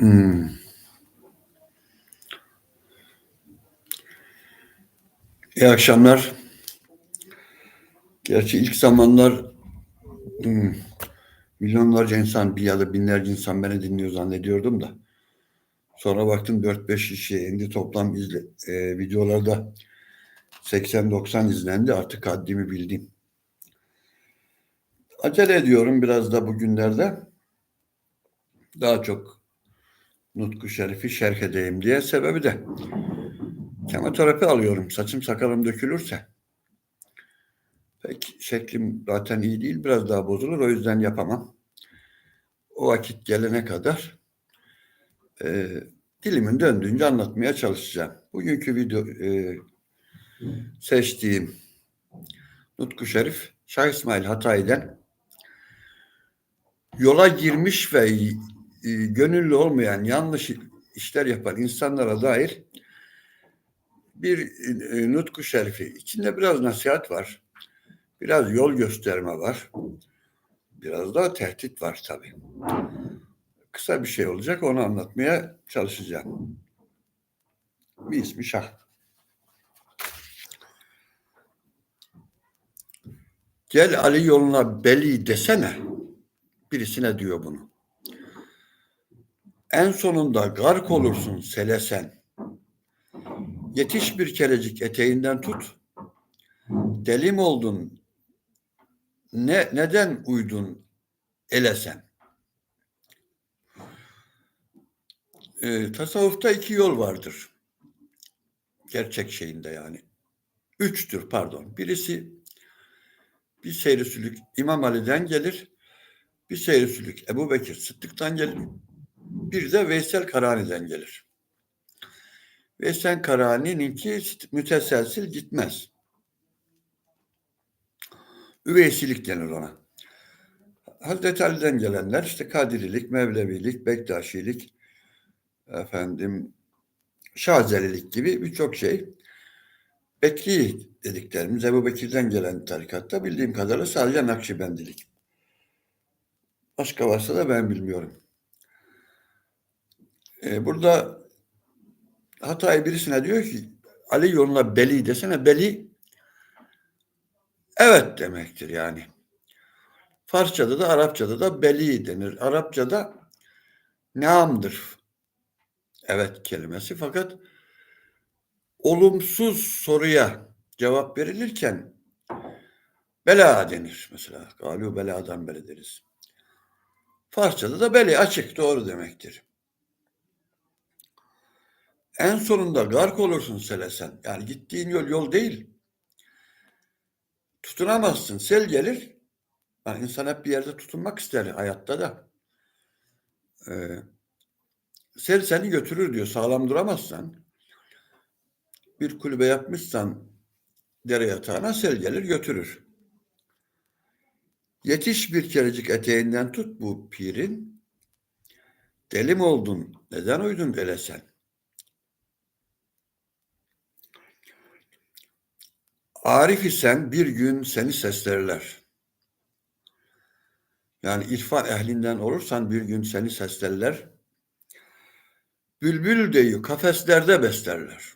Hmm. İyi akşamlar. Gerçi ilk zamanlar hmm, milyonlarca insan bir ya da binlerce insan beni dinliyor zannediyordum da. Sonra baktım 4-5 kişiye indi toplam izle, e, videolarda 80-90 izlendi artık haddimi bildim. Acele ediyorum biraz da bugünlerde. Daha çok Nutku Şerif'i şerh edeyim diye. Sebebi de kemoterapi alıyorum. Saçım sakalım dökülürse. Pek şeklim zaten iyi değil. Biraz daha bozulur. O yüzden yapamam. O vakit gelene kadar e, dilimin döndüğünce anlatmaya çalışacağım. Bugünkü video e, seçtiğim Nutku Şerif Şah İsmail Hatay'den yola girmiş ve e, gönüllü olmayan yanlış işler yapan insanlara dair bir e, nutku şerifi. İçinde biraz nasihat var. Biraz yol gösterme var. Biraz da tehdit var tabii. Kısa bir şey olacak onu anlatmaya çalışacağım. Bir ismi Şah. Gel Ali yoluna beli desene. Birisine diyor bunu. En sonunda gark olursun selesen. Yetiş bir kerecik eteğinden tut. Delim oldun. Ne neden uydun elesen? Ee, tasavvufta iki yol vardır. Gerçek şeyinde yani. Üçtür pardon. Birisi bir seyrisülük İmam Ali'den gelir. Bir seyrisülük Ebu Bekir Sıddık'tan gelir. Bir de Veysel Karani'den gelir. Veysel Karani'ninki müteselsil gitmez. Üveysilik denir ona. Hazreti Ali'den gelenler işte Kadirilik, Mevlevilik, Bektaşilik, efendim Şazelilik gibi birçok şey. Bekri dediklerimiz Ebu Bekir'den gelen tarikatta bildiğim kadarıyla sadece Nakşibendilik. Başka varsa da ben bilmiyorum. Ee, burada Hatay birisine diyor ki Ali yoluna beli desene beli evet demektir yani. Farsçada da Arapçada da beli denir. Arapçada neamdır. Evet kelimesi fakat olumsuz soruya cevap verilirken bela denir mesela. Galu beladan beri deriz. Farsçada da beli açık doğru demektir. En sonunda gark olursun selesen. Yani gittiğin yol yol değil. Tutunamazsın. Sel gelir. Yani insan hep bir yerde tutunmak ister hayatta da. Ee, sel seni götürür diyor. Sağlam duramazsan bir kulübe yapmışsan dere yatağına sel gelir götürür. Yetiş bir kerecik eteğinden tut bu pirin. Deli mi oldun? Neden uydun dele sen? Arif isen bir gün seni seslerler. Yani irfan ehlinden olursan bir gün seni seslerler. Bülbül deyi kafeslerde beslerler.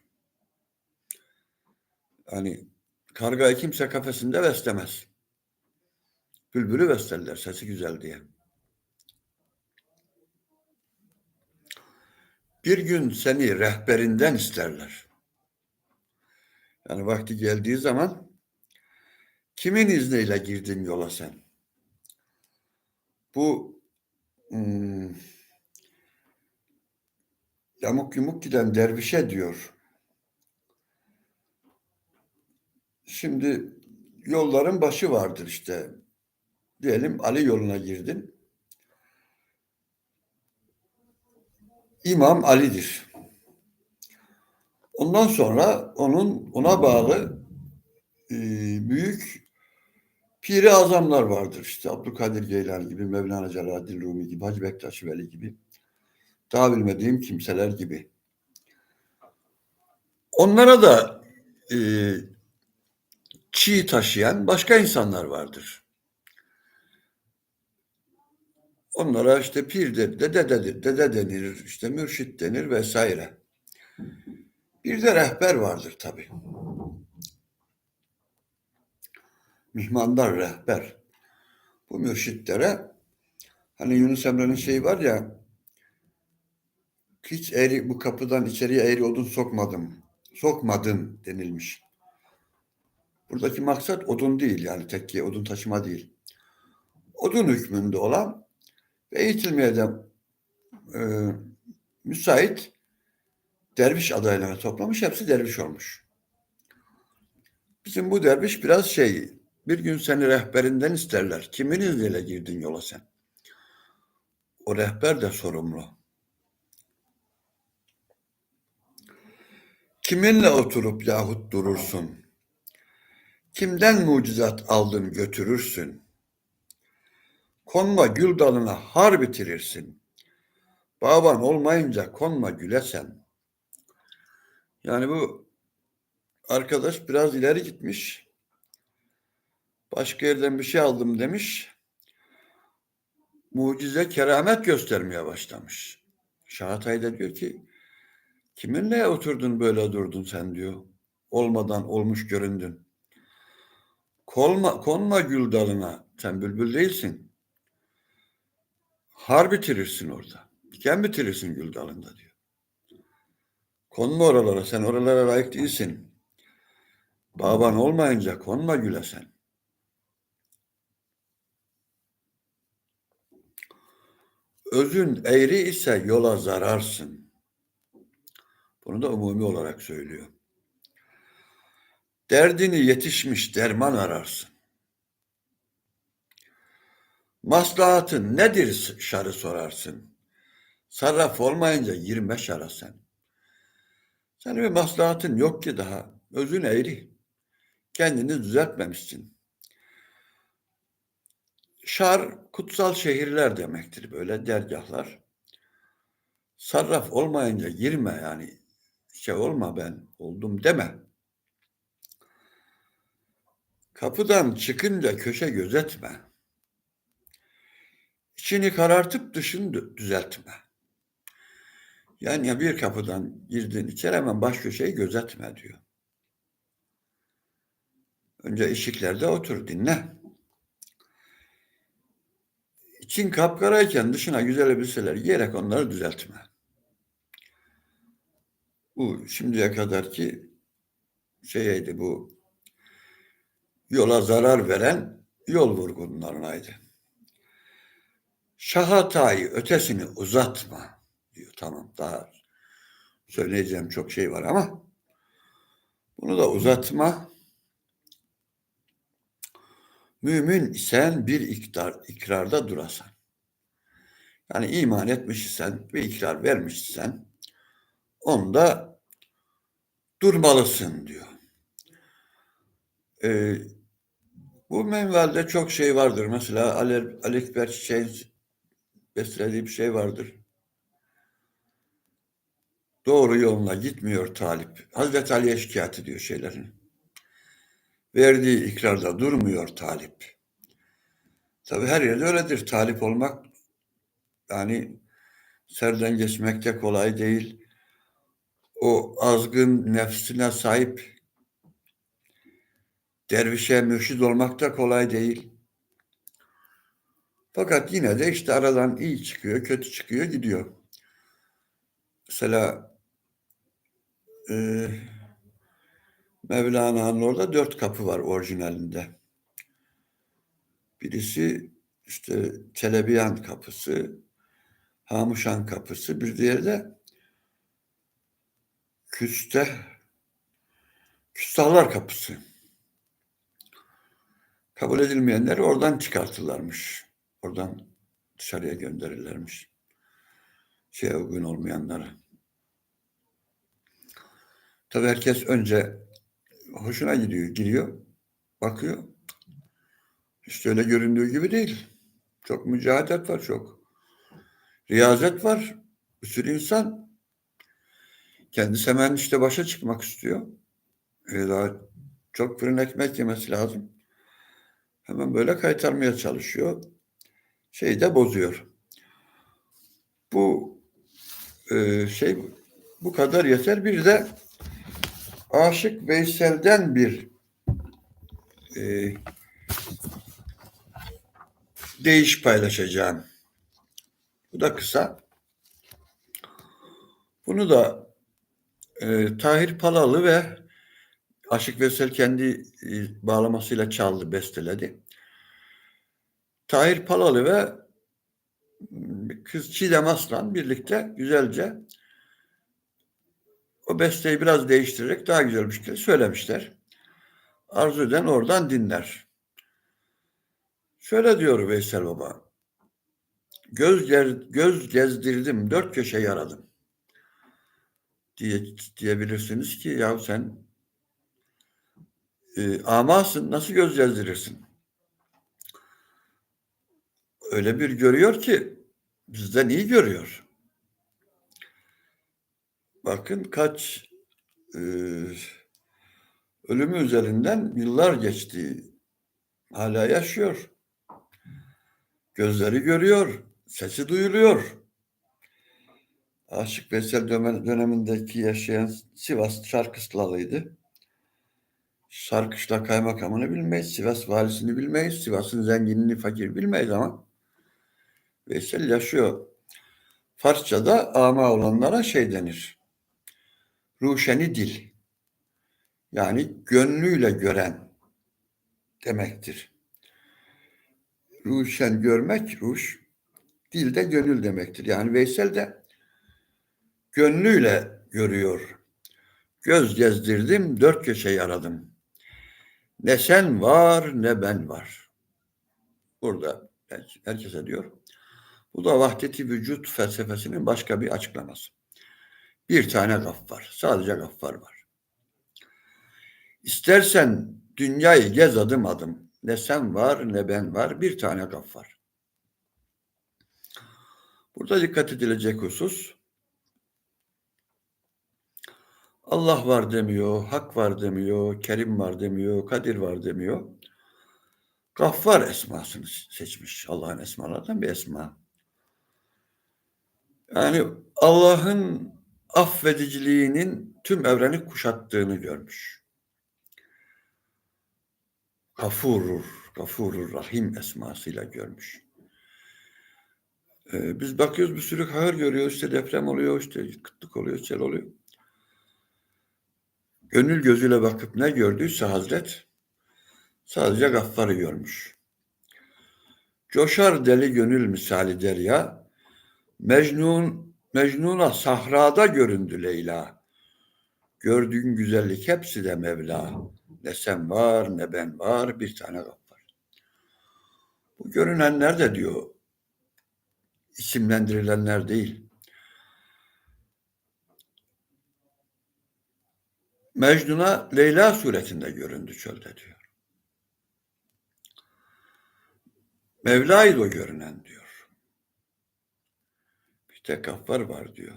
Yani kargayı kimse kafesinde beslemez. Bülbülü beslerler sesi güzel diye. Bir gün seni rehberinden isterler. Yani vakti geldiği zaman kimin izniyle girdin yola sen? Bu hmm, yamuk yumuk giden dervişe diyor. Şimdi yolların başı vardır işte. Diyelim Ali yoluna girdin. İmam Ali'dir. Ondan sonra onun ona bağlı e, büyük piri azamlar vardır. İşte Abdülkadir Geylani gibi, Mevlana Celaleddin Rumi gibi, Hacı Bektaş Veli gibi. Daha bilmediğim kimseler gibi. Onlara da e, çiğ taşıyan başka insanlar vardır. Onlara işte pir de, dede, dede denir, işte mürşit denir vesaire. Bir de rehber vardır tabii. Mihmandar rehber. Bu mürşitlere hani Yunus Emre'nin şeyi var ya hiç eğri bu kapıdan içeriye eğri odun sokmadım. Sokmadın denilmiş. Buradaki maksat odun değil yani tekkiye odun taşıma değil. Odun hükmünde olan ve eğitilmeye de e, müsait derviş adaylarını toplamış. Hepsi derviş olmuş. Bizim bu derviş biraz şey, bir gün seni rehberinden isterler. Kimin izniyle girdin yola sen? O rehber de sorumlu. Kiminle oturup yahut durursun? Kimden mucizat aldın götürürsün? Konma gül dalına har bitirirsin. Baban olmayınca konma güle sen. Yani bu arkadaş biraz ileri gitmiş. Başka yerden bir şey aldım demiş. Mucize keramet göstermeye başlamış. Şahatay da diyor ki kiminle oturdun böyle durdun sen diyor. Olmadan olmuş göründün. Kolma, konma gül dalına. Sen bülbül değilsin. Har bitirirsin orada. Diken bitirirsin gül dalında diyor. Konma oralara. Sen oralara layık değilsin. Baban olmayınca konma güle sen. Özün eğri ise yola zararsın. Bunu da umumi olarak söylüyor. Derdini yetişmiş derman ararsın. Maslahatın nedir şarı sorarsın. Sarraf olmayınca yirmi şara sen. Senin bir maslahatın yok ki daha. Özün eğri. Kendini düzeltmemişsin. Şar kutsal şehirler demektir böyle dergahlar. Sarraf olmayınca girme yani şey olma ben oldum deme. Kapıdan çıkınca köşe gözetme. İçini karartıp dışını düzeltme. Yani bir kapıdan girdin içeri hemen baş köşeyi gözetme diyor. Önce eşiklerde otur dinle. İçin kapkarayken dışına güzel elbiseler giyerek onları düzeltme. Bu şimdiye kadar ki şeyeydi bu yola zarar veren yol vurgunlarınaydı. Şahatayı ötesini uzatma diyor. Tamam daha söyleyeceğim çok şey var ama bunu da uzatma. Mümin isen bir ikrar, ikrarda durasan. Yani iman etmiş ve ikrar vermiş isen onda durmalısın diyor. Ee, bu menvalde çok şey vardır. Mesela Ali, Ali Ekber Çiçek'in beslediği bir şey vardır. Doğru yoluna gitmiyor talip. Hazreti Ali'ye şikayet ediyor şeylerin. Verdiği ikrarda durmuyor talip. Tabi her yerde öyledir. Talip olmak yani serden geçmek de kolay değil. O azgın nefsine sahip dervişe mürşid olmak da kolay değil. Fakat yine de işte aradan iyi çıkıyor, kötü çıkıyor, gidiyor. Mesela e, Mevlana'nın orada dört kapı var orijinalinde. Birisi işte Çelebiyan kapısı, Hamuşan kapısı, bir diğeri de Küste, Küstahlar kapısı. Kabul edilmeyenler oradan çıkartırlarmış. Oradan dışarıya gönderirlermiş. Şeye uygun olmayanları. Tabii herkes önce hoşuna gidiyor, giriyor, bakıyor. İşte öyle göründüğü gibi değil. Çok mücadele var çok. Riyazet var. Bir sürü insan kendisi hemen işte başa çıkmak istiyor. E daha çok fırın ekmek yemesi lazım. Hemen böyle kaytarmaya çalışıyor. Şeyi de bozuyor. Bu e, şey bu kadar yeter. Bir de Aşık Veysel'den bir e, değiş paylaşacağım. Bu da kısa. Bunu da e, Tahir Palalı ve Aşık Veysel kendi e, bağlamasıyla çaldı, besteledi. Tahir Palalı ve m, kız Çiğdem Aslan birlikte güzelce o besteyi biraz değiştirerek daha güzel bir şekilde söylemişler. Arzu eden oradan dinler. Şöyle diyor Veysel Baba. Göz, ger- göz gezdirdim, dört köşe yaradım. Diye, diyebilirsiniz ki ya sen e, amasın, nasıl göz gezdirirsin? Öyle bir görüyor ki bizden iyi görüyor. Bakın kaç e, ölümü üzerinden yıllar geçti. Hala yaşıyor. Gözleri görüyor, sesi duyuluyor. Aşık Veysel dönem- dönemindeki yaşayan Sivas Şarkıslalıydı. Şarkışla kaymakamını bilmeyiz, Sivas valisini bilmeyiz, Sivas'ın zenginliğini fakir bilmeyiz ama Veysel yaşıyor. Farsçada ama olanlara şey denir. Ruşeni dil. Yani gönlüyle gören demektir. Ruşen görmek, ruş, dilde gönül demektir. Yani Veysel de gönlüyle görüyor. Göz gezdirdim, dört köşe yaradım. Ne sen var ne ben var. Burada her- herkese diyor. Bu da vahdeti vücut felsefesinin başka bir açıklaması. Bir tane gaf var. Sadece gaffar var. İstersen dünyayı gez adım adım. Ne sen var ne ben var. Bir tane gaffar. Burada dikkat edilecek husus Allah var demiyor, Hak var demiyor, Kerim var demiyor, Kadir var demiyor. Gaffar esmasını seçmiş. Allah'ın esmalarından bir esma. Yani Allah'ın affediciliğinin tüm evreni kuşattığını görmüş. Gafurur, Gafurur Rahim esmasıyla görmüş. Ee, biz bakıyoruz bir sürü hayır görüyoruz. İşte deprem oluyor, işte kıtlık oluyor, sel oluyor. Gönül gözüyle bakıp ne gördüyse Hazret sadece Gaffar'ı görmüş. Coşar deli gönül misali derya, Mecnun, Mecnun'a sahrada göründü Leyla. Gördüğün güzellik hepsi de Mevla. Ne sen var ne ben var bir tane Gaffar. Bu görünenler de diyor isimlendirilenler değil. Mecnun'a Leyla suretinde göründü çölde diyor. Mevla'ydı o görünen diyor. Bir tek gaffar var diyor.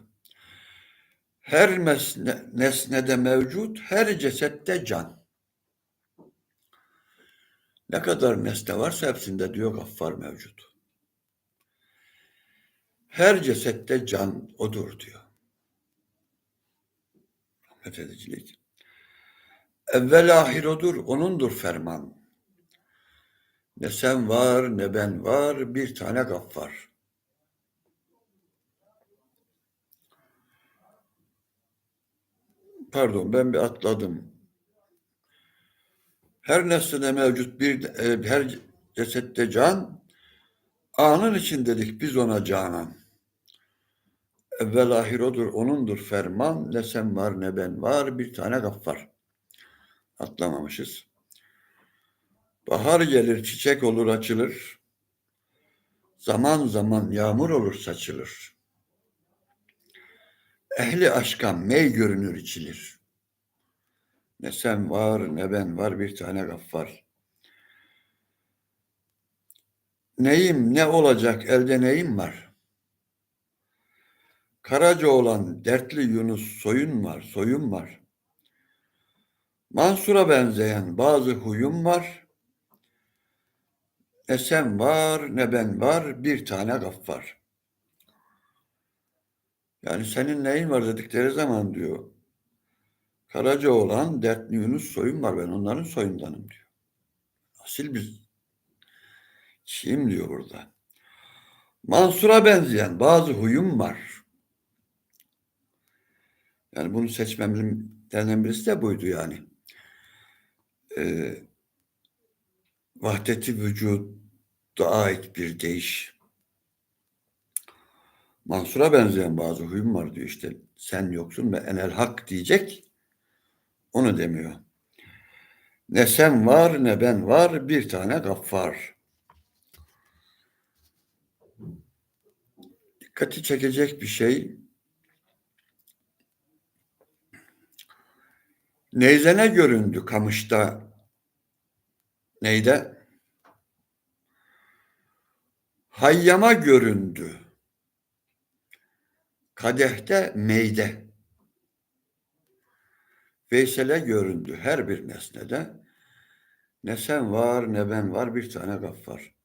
Her mesne, nesnede mevcut, her cesette can. Ne kadar nesne varsa hepsinde diyor gaffar mevcut. Her cesette can odur diyor. Rahmet edicilik. Evvel ahir odur, onundur ferman. Ne sen var ne ben var, bir tane gaffar. Pardon ben bir atladım. Her nesnede mevcut bir e, her cesette can, anın için dedik biz ona canan. Evvel ahir odur, onundur ferman. Ne sen var ne ben var, bir tane gaffar. Atlamamışız. Bahar gelir, çiçek olur, açılır. Zaman zaman yağmur olur, saçılır. Ehli aşka mey görünür, içilir. Ne sen var, ne ben var, bir tane gaffar. Neyim, ne olacak, elde neyim var? Karaca olan dertli Yunus soyun var, soyum var. Mansur'a benzeyen bazı huyum var. Ne sen var ne ben var bir tane gaffar. Yani senin neyin var dedikleri zaman diyor. Karacaoğlan, Dertli Yunus soyum var ben onların soyundanım diyor. Asil bir kişiyim diyor burada. Mansur'a benzeyen bazı huyum var. Yani bunu seçmemden birisi de buydu yani. Ee, vahdeti vücuda ait bir değiş. Mansur'a benzeyen bazı huyum var diyor işte. Sen yoksun ve enel hak diyecek. Onu demiyor. Ne sen var ne ben var bir tane gaffar. Dikkati çekecek bir şey. Neyzene göründü kamışta. Neyde? Hayyama göründü. Kadehte meyde. Veysel'e göründü her bir nesnede. Ne sen var ne ben var bir tane gaffar.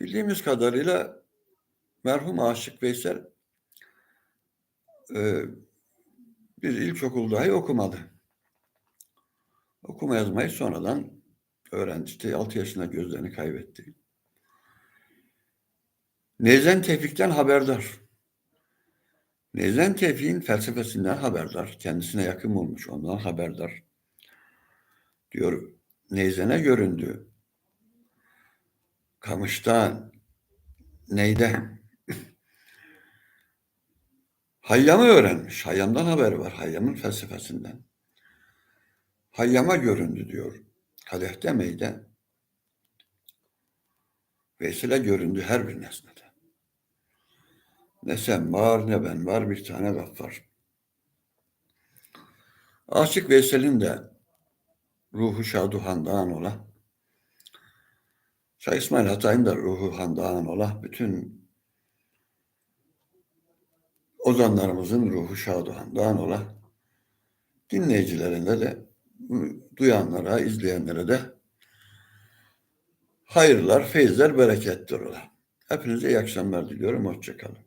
Bildiğimiz kadarıyla merhum Aşık Veysel e, bir ilkokul dahi okumadı. Okuma yazmayı sonradan öğrendi. İşte 6 yaşında gözlerini kaybetti. Nezen Tevfik'ten haberdar. Nezen Tevfik'in felsefesinden haberdar. Kendisine yakın olmuş ondan haberdar. Diyor Neyzen'e göründü. Kamış'ta neyde? Hayyam'ı öğrenmiş. Hayyam'dan haber var. Hayyam'ın felsefesinden. Hayyam'a göründü diyor. Kadehte meyde. Veysel'e göründü her bir nesnede. Ne sen var ne ben var bir tane gaffar. Aşık Veysel'in de ruhu şadu handan ola. Şah İsmail Hatay'ın da ruhu handan ola. Bütün ozanlarımızın ruhu şadu handan ola. Dinleyicilerinde de duyanlara, izleyenlere de hayırlar, feyizler, bereketler ola. Hepinize iyi akşamlar diliyorum. Hoşçakalın.